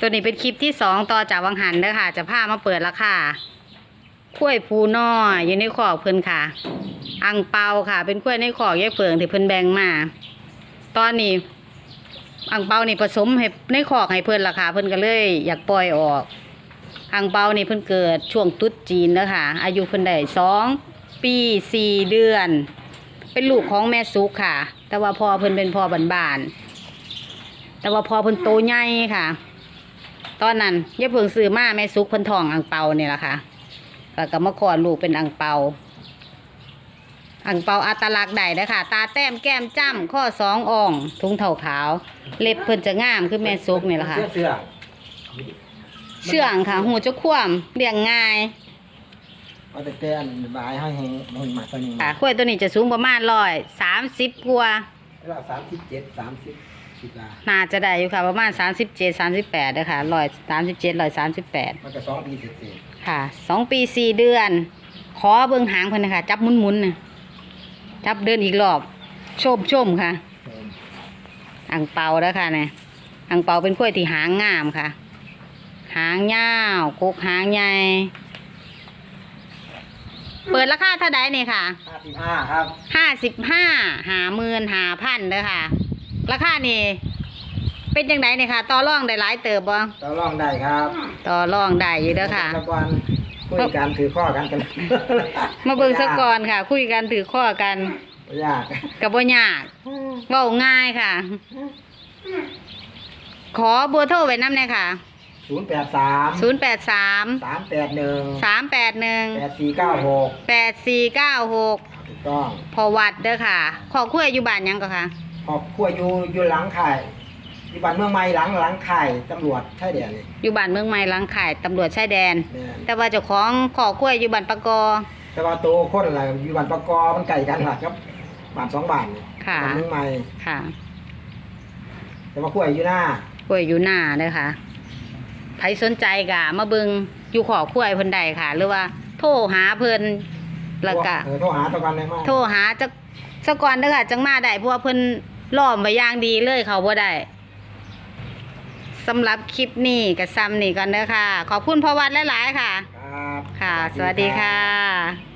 ตัวนี้เป็นคลิปที่สองต่อจากวังหันเด้อค่ะ จะพามาเปิดราคาข้วยผูน้อยอยู่ในขอกเพิ่นค่ะ อังเปาค่ะ เป็นข้วยในขอกแยกเพิงที่เพิ่นแบ่งมา ตอนนี้ อังเปานี่ผสมให้ในขอกให้เพิ่นราคาเพิ่นก็เลย อยากปล่อยออก อังเปานี่เพิ่นเกิดช่วงตุ๊ดจีนเด้อค่ะอายุเพิ่นได้สองปีสี่เดือน เป็นลูกของแม่ซุกค่ะ แต่ว่าพ่อเพิ่นเป็นพ่อบ้านแต่ว่าพอเพิ่นโตใหญ่ค่ะ ตอนนั้นยายเพิ่งซื้อมาแม่ซุกเพิ่นทองอังเปาเนี่ยแหละค่ะแล้วก็มาคลอดลูกเป็นอังเปาอังเปาอัตลักษณ์ใดนะคะตาแต้มแก้มจ้ำข้อสองอ่องทุงเท่าขาว เล็บเพิ่นจะงามคือแม่ซุกเนี่ยแหละค่ะ เสื้อเสื้อเชื่องค่ะหูจะคว่ำเลี้ยงง่ายเอาแต่แต่อันบายให้ให้มันมาตัวนี้ค่ะข้วยตัวนี้จะสูงประมาณร้อยสามสิบกว่าแล้วสามสิบเจ็ดสามสิบ สิบาน่าจะได้อยู่ค่ะ ประมาณสามสิบเจ็ดสามสิบแปดเลยค่ะร้อยสามสิบเจ็ดร้อยสามสิบแปดมันก็สองปีเสร็จเสร็จค่ะสองปีสี่เดือน ขอเบิ่งหางเพิ่นนะคะ จับหมุนๆน่ะจับเดินอีกรอบ ชมชมค่ะอังเปาแล้วค่ะเนี่ยอังเปาเป็นกล้วยที่หางงามค่ะ หางยาวกกหางใหญ่ เปิดราคาเท่าใดเนี่ยค่ะห้าสิบห้าครับห้าสิบห้าหาหมื่นหาพันเด้อค่ะ ราคานี่ เป็นจังไดเนี่ยค่ะ ต่อรองได้หลายเติบบ่ต่อรองได้ครับต่อรองได้อยู่เด้อค่ะ ตะวันคุยกันถือข้อกันกันมาเบิ่งสะก่อนค่ะ คุยกันถือข้อกันบ่ยากกับบ่ยากเว้าง่ายค่ะ ขอเบอร์โทรไว้นำเลยค่ะ ศูนย์แปดสาม0 8 3 สามแปดหนึ่ง3 8แป1ดสี่เก้าหก8 4 9 6 ถูกต้องพอวัดเด้อค่ะ ขอคุยอยู่บ้านหยังก็ค่ะ ขอบครัวอยู่อยู่หลังไข่อยู่บ้านเมืองใหม่หลังหลังไข่ตำรวจใช่เดียวนี่อยู่บ้านเมืองใหม่หลังข่ายตำรวจชายแดน แม่นแต่ว่าเจ้าของขอคุยอยู่บ้านปะกอ แต่ว่าโตคนอะไรอยู่บ้านปะกอมันไก่กันหลักครับบ้านสองบ้านนี่ค่ะ บ้านเมืองใหม่ค่ะแต่ว่าขั้วอยู่หน้าคุยอยู่หน้าเด้อค่ะใครสนใจกะมาเบิงอยู่ขอคุยเพิ่นใดค่ะ หรือว่า โทรหาเพิ่นแล้วก็เออโทรหาตะกันเลยมากโทรหาจักสกอนเด้อค่ะจังมาได้เพราะว่าเพิ่น ล้อมไว้อย่างดีเลยเขาบ่ได้สำหรับคลิปนี้กับซ้ำนี่กันเด้อค่ะ ขอบคุณพ่อวัดหลายๆค่ะ ครับ ค่ะ สวัสดีค่ะ